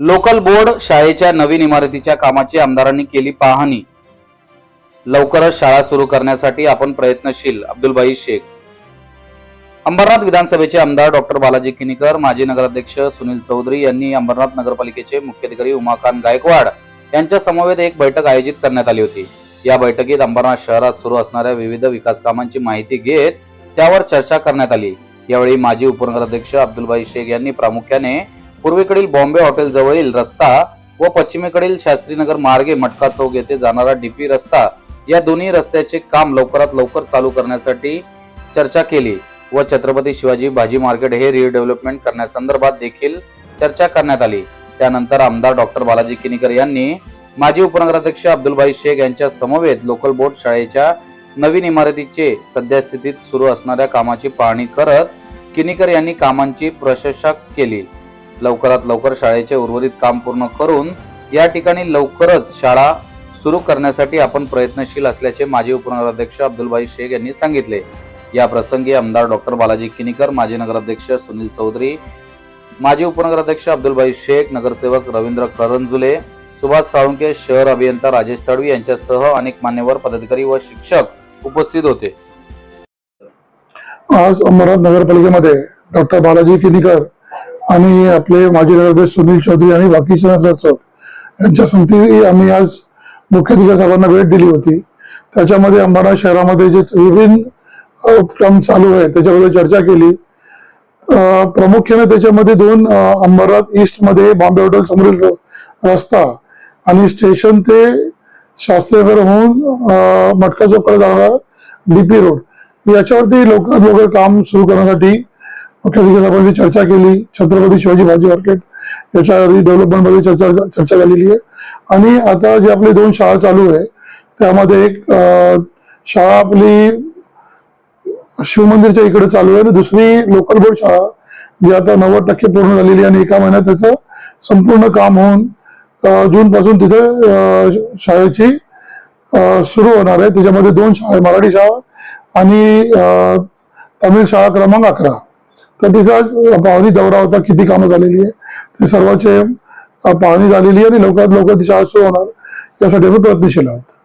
Local board शाळेच्या नवीन इमारतीच्या कामाची आमदारांनी केली पाहणी. लवकरच शाळा सुरू करण्यासाठी आपण प्रयत्नशील अब्दुलबाई शेख. अंबरनाथ विधानसभेचे आमदार डॉक्टर बालाजी किनीकर माजी नगराध्यक्ष सुनील चौधरी यांनी अंबरनाथ नगरपालिकेचे मुख्याधिकारी उमाकांत गायकवाड यांच्या समवेत एक बैठक आयोजित करण्यात आली होती. या बैठकीत अंबरनाथ शहरात सुरू असणाऱ्या विविध विकास कामांची माहिती घेत त्यावर चर्चा करण्यात आली. यावेळी माजी उपनगराध्यक्ष अब्दुलबाई शेख यांनी प्रामुख्याने पूर्वेकडील बॉम्बे हॉटेल जवळील रस्ता व पश्चिमेकडील शास्त्रीनगर मार्गे मटका चौक येथे जाणारा डीपी रस्ता या दोन्ही रस्त्याचे काम लवकरात लवकर चालू करण्यासाठी चर्चा केली व छत्रपती शिवाजी भाजी मार्केट हे रिडेव्हलपमेंट करण्यासंदर्भात देखील चर्चा करण्यात आली. त्यानंतर आमदार डॉक्टर बालाजी किनीकर यांनी माजी उपनगराध्यक्ष अब्दुलभाई शेख यांच्या समवेत लोकल बोर्ड शाळेच्या नवीन इमारतीचे सद्यस्थितीत सुरू असणाऱ्या कामाची पाहणी करत किनीकर यांनी कामांची प्रशंसा केली. लवकरात लवकर शाळेचे उर्वरित काम पूर्ण करून या ठिकाणी लवकरच शाळा सुरू करण्यासाठी आपण प्रयत्नशील असल्याचे माजी उपनगराध्यक्ष अब्दुलभाई शेख यांनी सांगितले. या प्रसंगी आमदार डॉक्टर बालाजी किनीकर माजी नगराध्यक्ष सुनील चौधरी माजी उपनगराध्यक्ष अब्दुलभाई शेख नगरसेवक रवींद्र करंजुले सुभाष साळुंके शहर अभियंता राजेश तडवी यांच्यासह अनेक मान्यवर पदाधिकारी व शिक्षक उपस्थित होते. आज अमरावती नगरपालिकेमध्ये डॉक्टर बालाजी किनीकर आणि आपले माजी नगराध्यक्ष सुनील चौधरी आणि बाकीचे नगरसेवक यांच्या समिती आम्ही आज मुख्याधिकारी साहेबांना भेट दिली होती. त्याच्यामध्ये अंबाडा शहरामध्ये जे विभिन्न उपक्रम चालू आहे त्याच्याबद्दल चर्चा केली. प्रामुख्याने त्याच्यामध्ये दोन अ, अंबरनाथ ईस्ट बॉम्बे हॉटेल समोरील रस्ता आणि स्टेशन ते शास्त्रीनगर होऊन मटका चौकडे जाणारा डीपी रोड याच्यावरती लवकरात लवकर काम सुरू करण्यासाठी मुख्याधिकारी चर्चा केली छत्रपती शिवाजी भाजी मार्केट याच्यावरती डेव्हलपमेंटमध्ये चर्चा चर्चा झालेली आहे. आणि आता जे आपली दोन शाळा चालू आहे त्यामध्ये एक शाळा आपली शिवमंदिरच्या इकडे चालू आहे आणि दुसरी लोकल बोर्ड शाळा जी आता नव्वद टक्के पूर्ण झालेली आहे आणि एका महिन्यात त्याचं संपूर्ण काम होऊन जून पासून तिथे शाळेची सुरू होणार आहे. त्याच्यामध्ये दोन शाळा आहे, मराठी शाळा आणि तमिळ शाळा क्रमांक अकरा. तर तिथं आज पाहणी दौरा होता किती कामं झालेली आहे. ते सर्वांचे पाहणी झालेली आहे आणि लवकरात लवकर ती शाळा सुरू होणार. यासाठी आम्ही प्रयत्नशील आहोत.